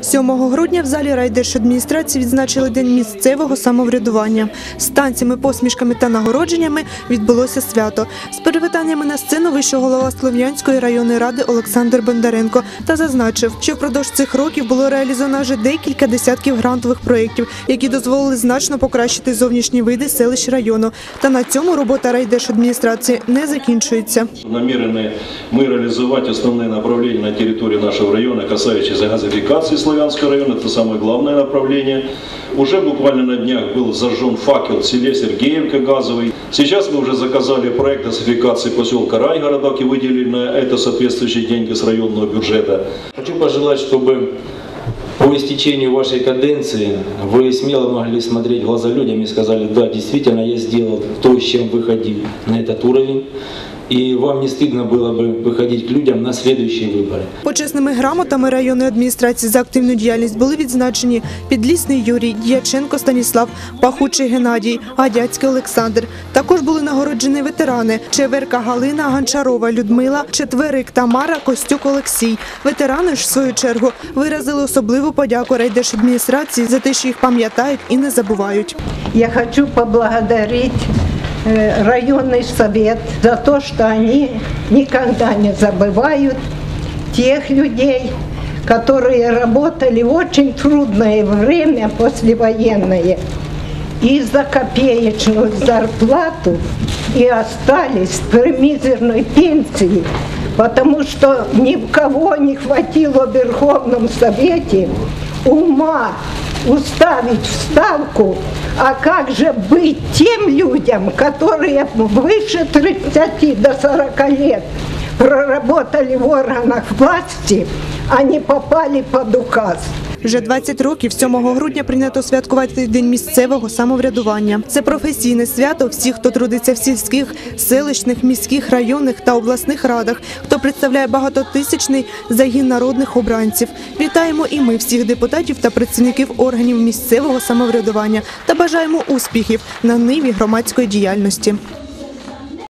7 грудня в залі райдержадміністрації відзначили День місцевого самоврядування. З танцями, посмішками та нагородженнями відбулося свято. З привітаннями на сцену вийшов голова Слов'янської районної ради Олександр Бондаренко та зазначив, що впродовж цих років було реалізовано вже декілька десятків грантових проєктів, які дозволили значно покращити зовнішні види селищ району. Та на цьому робота райдержадміністрації не закінчується. Намерены мы реализовать основные направления на территории нашего района, касающиеся газификации Славянского района. Это самое главное направление. Уже буквально на днях был зажжен факел в селе Сергеевка газовый. Сейчас мы уже заказали проект газификации поселка Райгородок и выделили на это соответствующие деньги с районного бюджета. Хочу пожелать, чтобы по истечению вашей каденции вы смело могли смотреть в глаза людям и сказали, да, действительно, я сделал то, с чем выходил на этот уровень. И вам не стыдно было бы выходить к людям на следующие выборы. Почесними грамотами районної адміністрації за активну діяльність були відзначені Підлісний Юрій, Дяченко Станіслав, Пахучий Геннадій, Гадяцький Олександр. Також були нагороджені ветерани Чеверка Галина, Ганчарова Людмила, Четверик Тамара, Костюк Олексій. Ветерани ж в свою чергу виразили особливу подяку райдержадміністрації за те, що їх пам'ятають і не забувають. Я хочу поблагодарить э, районный совет за то, что они никогда не забывают тех людей, которые работали в очень трудное время послевоенное и за копеечную зарплату и остались при мизерной пенсии, потому что ни в кого не хватило в Верховном Совете ума уставить в ставку, а как же быть тем людям, которые выше 30 до 40 лет проработали в органах власти, а не попали под указ. Вже 20 років 7 грудня прийнято святкувати День місцевого самоврядування. Це професійне свято всіх, хто трудиться в сільських, селищних, міських, районних та обласних радах, хто представляє багатотисячний загін народних обранців. Вітаємо і ми всіх депутатів та працівників органів місцевого самоврядування та бажаємо успіхів на ниві громадської діяльності.